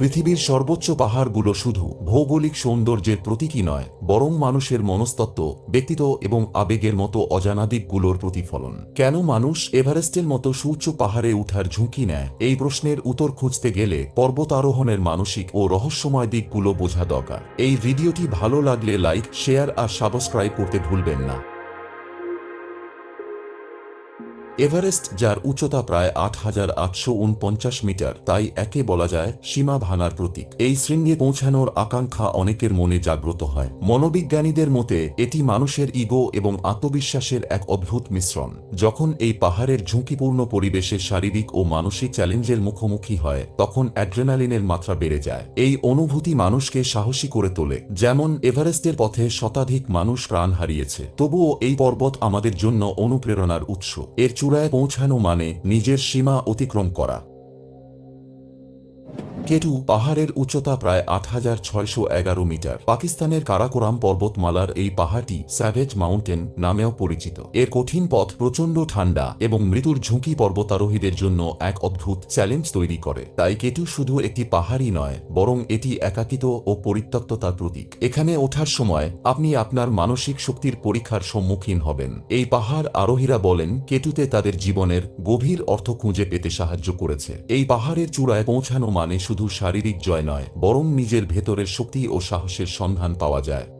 পৃথিবীর সর্বোচ্চ পাহাড়গুলো শুধু ভৌগোলিক সৌন্দর্যের প্রতীকী নয়, বরং মানুষের মনস্তত্ত্ব, ব্যক্তিত্ব এবং আবেগের মতো অজানা দিকগুলোর প্রতিফলন। কেন মানুষ এভারেস্টের মতো সুউচ্চ পাহাড়ে উঠার ঝুঁকি নেয়? এই প্রশ্নের উত্তর খুঁজতে গেলে পর্বতারোহণের মানসিক ও রহস্যময় দিকগুলো বোঝা দরকার। এই ভিডিওটি ভালো লাগলে লাইক, শেয়ার আর সাবস্ক্রাইব করতে ভুলবেন না। এভারেস্ট, যার উচ্চতা প্রায় আট হাজার আটশো উনপঞ্চাশ মিটার, তাই একে বলা যায় সীমা ভাঙার প্রতীক। এই শৃঙ্গে পৌঁছানোর আকাঙ্ক্ষা অনেকের মনে জাগ্রত হয়। মনোবিজ্ঞানীদের মতে, এটি মানুষের ইগো এবং আত্মবিশ্বাসের এক অদ্ভুত মিশ্রণ। যখন এই পাহাড়ের ঝুঁকিপূর্ণ পরিবেশে শারীরিক ও মানসিক চ্যালেঞ্জের মুখোমুখি হয়, তখন অ্যাড্রেনালিনের মাত্রা বেড়ে যায়। এই অনুভূতি মানুষকে সাহসী করে তোলে। যেমন এভারেস্টের পথে শতাধিক মানুষ প্রাণ হারিয়েছে, তবুও এই পর্বত আমাদের জন্য অনুপ্রেরণার উৎস। এর চূড়ায় পৌঁছানো মানে নিজের সীমা অতিক্রম করা। কেটু পাহাড়ের উচ্চতা প্রায় আট হাজার ছয়শো এগারো মিটার। পাকিস্তানের কারাকোরাম পর্বতমালার এই পাহাড়টি স্যাভেজ মাউন্টেন নামেও পরিচিত। এর কঠিন পথ প্রচণ্ড ঠান্ডা এবং মৃত্যুর ঝুঁকি পর্বতারোহীদের জন্য এক অদ্ভুত চ্যালেঞ্জ তৈরি করে। তাই কেটু শুধু একটি পাহাড়ই নয়, বরং এটি একাকিত ও পরিত্যক্ততার প্রতীক। এখানে ওঠার সময় আপনি আপনার মানসিক শক্তির পরীক্ষার সম্মুখীন হবেন। এই পাহাড় আরোহীরা বলেন, কেটুতে তাদের জীবনের গভীর অর্থ খুঁজে পেতে সাহায্য করেছে। এই পাহাড়ের চূড়ায় পৌঁছানো মানে শুধু শারীরিক জয় নয় বরং নিজের ভেতরের শক্তি ও সাহসের সন্ধান পাওয়া যায়।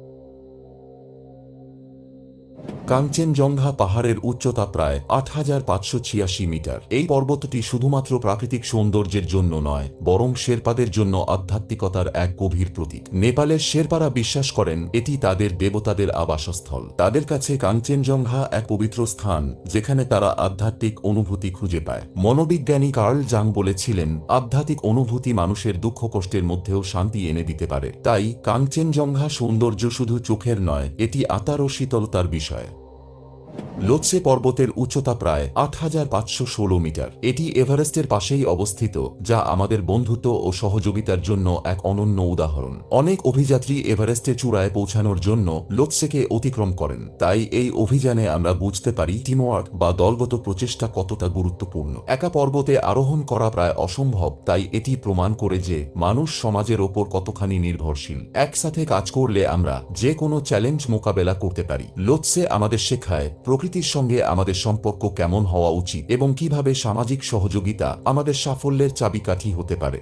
কাঞ্চনজঙ্ঘা পাহাড়ের উচ্চতা প্রায় আট হাজার পাঁচশো ছিয়াশি মিটার। এই পর্বতটি শুধুমাত্র প্রাকৃতিক সৌন্দর্যের জন্য নয়, বরং শেরপাদের জন্য আধ্যাত্মিকতার এক গভীর প্রতীক। নেপালের শেরপারা বিশ্বাস করেন, এটি তাদের দেবতাদের আবাসস্থল। তাদের কাছে কাঞ্চনজঙ্ঘা এক পবিত্র স্থান, যেখানে তারা আধ্যাত্মিক অনুভূতি খুঁজে পায়। মনোবিজ্ঞানী কার্ল জাং বলেছিলেন, আধ্যাত্মিক অনুভূতি মানুষের দুঃখ কষ্টের মধ্যেও শান্তি এনে দিতে পারে। তাই কাঞ্চনজঙ্ঘা সৌন্দর্য শুধু চোখের নয়, এটি আতার ও শীতলতার বিষয়। Menschheit. লোৎসে পর্বতের উচ্চতা প্রায় আট হাজার পাঁচশো ষোলো মিটার। এটি এভারেস্টের পাশেই অবস্থিত, যা আমাদের বন্ধুত্ব ও সহযোগিতার জন্য এক অনন্য উদাহরণ। অনেক অভিযাত্রী এভারেস্টে চূড়ায় পৌঁছানোর জন্য লোৎসেকে অতিক্রম করেন। তাই এই অভিযানে আমরা বুঝতে পারি টিমওয়ার্ক বা দলগত প্রচেষ্টা কতটা গুরুত্বপূর্ণ। একা পর্বতে আরোহণ করা প্রায় অসম্ভব, তাই এটি প্রমাণ করে যে মানুষ সমাজের ওপর কতখানি নির্ভরশীল। একসাথে কাজ করলে আমরা যে কোনো চ্যালেঞ্জ মোকাবেলা করতে পারি। লোৎসে আমাদের শেখায় প্রকৃতির সঙ্গে আমাদের সম্পর্ক কেমন হওয়া উচিত এবং কীভাবে সামাজিক সহযোগিতা আমাদের সাফল্যের চাবিকাঠি হতে পারে?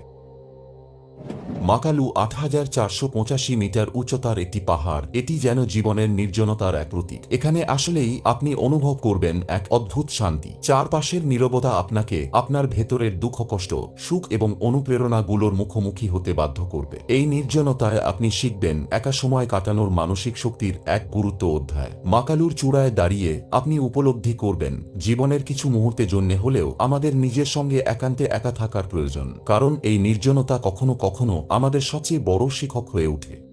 মাকালু আট হাজার চারশো পঁচাশি মিটার উচ্চতার একটি পাহাড়। এটি যেন জীবনের নির্জনতার এক প্রতীক। এখানে আসলেই আপনি অনুভব করবেন এক অদ্ভুত শান্তি। চারপাশের নীরবতা আপনাকে আপনার ভেতরের দুঃখ, কষ্ট, সুখ এবং অনুপ্রেরণাগুলোর মুখোমুখি হতে বাধ্য করবে। এই নির্জনতায় আপনি শিখবেন একা সময় কাটানোর মানসিক শক্তির এক গুরুত্ব অধ্যায়। মাকালুর চূড়ায় দাঁড়িয়ে আপনি উপলব্ধি করবেন, জীবনের কিছু মুহূর্তে জন্য হলেও আমাদের নিজের সঙ্গে একান্তে একা থাকার প্রয়োজন। কারণ এই নির্জনতা কখনো কখনো আমাদের সবচেয়ে বড় শিক্ষক হয়ে ওঠে।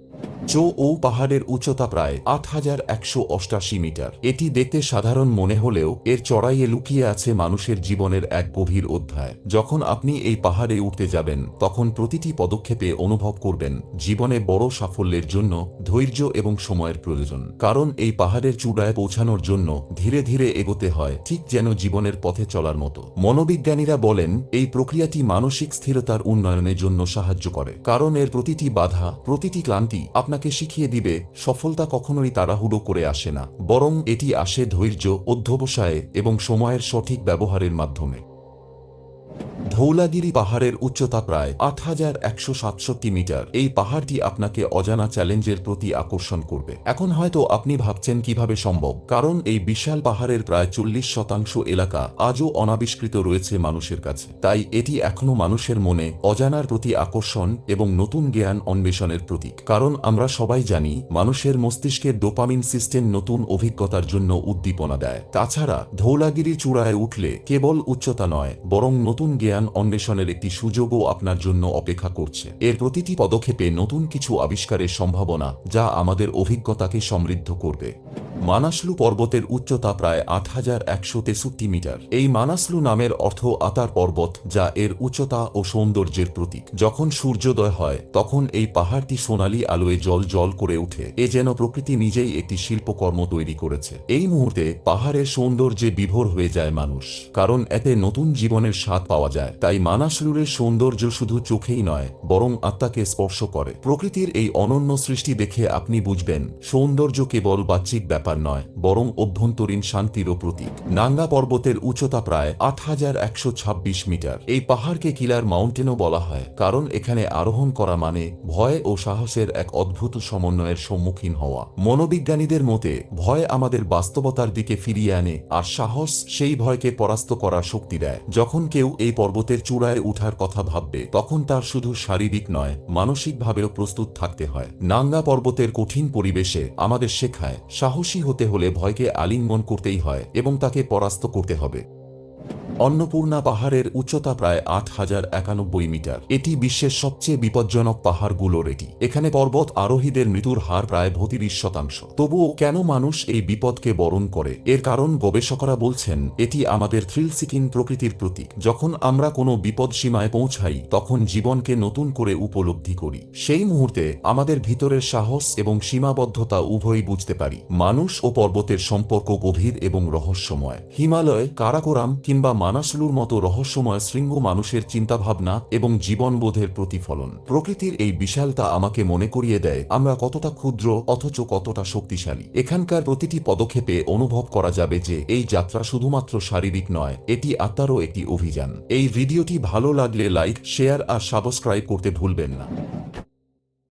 চো ও পাহাড়ের উচ্চতা প্রায় আট হাজার একশো অষ্টাশি মিটার। এটি দেখতে সাধারণ মনে হলেও এর চড়াইয়ে লুকিয়ে আছে মানুষের জীবনের এক গভীর অধ্যায়। যখন আপনি এই পাহাড়ে উঠতে যাবেন, তখন প্রতিটি পদক্ষেপে অনুভব করবেন জীবনে বড় সাফল্যের জন্য, ধৈর্য এবং সময়ের প্রয়োজন। কারণ এই পাহাড়ের চূড়ায় পৌঁছানোর জন্য ধীরে ধীরে এগোতে হয়, ঠিক যেন জীবনের পথে চলার মতো। মনোবিজ্ঞানীরা বলেন, এই প্রক্রিয়াটি মানসিক স্থিরতার উন্নয়নের জন্য সাহায্য করে। কারণ এর প্রতিটি বাধা, প্রতিটি ক্লান্তি আপনাকে শিখিয়ে দিবে, সফলতা কখনোই তাড়াহুড়ো করে আসে না, বরং এটি আসে ধৈর্য, অধ্যবসায় এবং সময়ের সঠিক ব্যবহারের মাধ্যমে। ধৌলাগিরি পাহাড়ের উচ্চতা প্রায় আট হাজার একশো সাতষট্টি মিটার। এই পাহাড়টি আপনাকে অজানা চ্যালেঞ্জের প্রতি আকর্ষণ করবে। এখন হয়তো আপনি ভাবছেন কীভাবে সম্ভব, কারণ এই বিশাল পাহাড়ের প্রায় চল্লিশ শতাংশ এলাকা আজও অনাবিষ্কৃত রয়েছে মানুষের কাছে। তাই এটি এখনও মানুষের মনে অজানার প্রতি আকর্ষণ এবং নতুন জ্ঞান অন্বেষণের প্রতীক। কারণ আমরা সবাই জানি, মানুষের মস্তিষ্কের ডোপামিন সিস্টেম নতুন অভিজ্ঞতার জন্য উদ্দীপনা দেয়। তাছাড়া, ধৌলাগিরি চূড়ায় উঠলে কেবল উচ্চতা নয়, বরং নতুন জ্ঞান অন্বেষণের একটি সুযোগও আপনার জন্য অপেক্ষা করছে। এর প্রতিটি পদক্ষেপে নতুন কিছু আবিষ্কারের সম্ভাবনা যা আমাদের অভিজ্ঞতাকে সমৃদ্ধ করবে। মানাসলু পর্বতের উচ্চতা প্রায় আট হাজার একশো তেষট্টি মিটার। এই মানাসলু নামের অর্থ আতার পর্বত, যা এর উচ্চতা ও সৌন্দর্যের প্রতীক। যখন সূর্যোদয় হয়, তখন এই পাহাড়টি সোনালী আলোয় জল জল করে ওঠে। এ যেন প্রকৃতি নিজেই একটি শিল্পকর্ম তৈরি করেছে। এই মুহূর্তে পাহাড়ের সৌন্দর্যে বিভোর হয়ে যায় মানুষ, কারণ এতে নতুন জীবনের স্বাদ পাওয়া যায়। তাই মানাসলুরের সৌন্দর্য শুধু চোখেই নয়, বরং আত্মাকে স্পর্শ করে। প্রকৃতির এই অনন্য সৃষ্টি দেখে আপনি বুঝবেন, সৌন্দর্য কেবল বাহ্যিক ব্যাপার নয়, বরং অভ্যন্তরীণ শান্তিরও প্রতীক। নাঙ্গা পর্বতের উচ্চতা প্রায় আট হাজার একশো ছাব্বিশ মিটার। এই পাহাড়কে কিলার মাউন্টেনও বলা হয়, কারণ এখানে আরোহণ করা মানে ভয় ও সাহসের এক অদ্ভুত সমন্বয়ের সম্মুখীন হওয়া। মনোবিজ্ঞানীদের মতে, ভয় আমাদের বাস্তবতার দিকে ফিরিয়ে আনে, আর সাহস সেই ভয়কে পরাস্ত করার শক্তি দেয়। যখন কেউ এই পর্বতের চূড়ায় উঠার কথা ভাববে, তখন তার শুধু শারীরিক নয়, মানসিকভাবেও প্রস্তুত থাকতে হয়। নাঙ্গা পর্বতের কঠিন পরিবেশে আমাদের শেখায়, সাহসী হতে হলে ভয়কে আলিঙ্গন করতেই হয় এবং তাকে পরাস্ত করতে হবে। অন্নপূর্ণা পাহাড়ের উচ্চতা প্রায় আট হাজার একানব্বই মিটার। এটি বিশ্বের সবচেয়ে বিপজ্জনক পাহাড়গুলোর এটি। এখানে পর্বত আরোহীদের মৃত্যুর হার প্রায় ভতিরিশ শতাংশ। তবুও কেন মানুষ এই বিপদকে বরণ করে? এর কারণ গবেষকরা বলছেন, এটি আমাদের থ্রিল সিকিং প্রকৃতির প্রতীক। যখন আমরা কোনো বিপদ সীমায় পৌঁছাই, তখন জীবনকে নতুন করে উপলব্ধি করি। সেই মুহূর্তে আমাদের ভিতরের সাহস এবং সীমাবদ্ধতা উভয়ই বুঝতে পারি। মানুষ ও পর্বতের সম্পর্ক গভীর এবং রহস্যময়। হিমালয়, কারাকোরাম কিংবা মানাসলুর মতো রহস্যময় শৃঙ্গ মানুষের চিন্তাভাবনা এবং জীবনবোধের প্রতিফলন। প্রকৃতির এই বিশালতা আমাকে মনে করিয়ে দেয়, আমরা কতটা ক্ষুদ্র অথচ কতটা শক্তিশালী। এখানকার প্রতিটি পদক্ষেপে অনুভব করা যাবে যে, এই যাত্রা শুধুমাত্র শারীরিক নয়, এটি আত্মারও একটি অভিযান। এই ভিডিওটি ভালো লাগলে লাইক, শেয়ার আর সাবস্ক্রাইব করতে ভুলবেন না।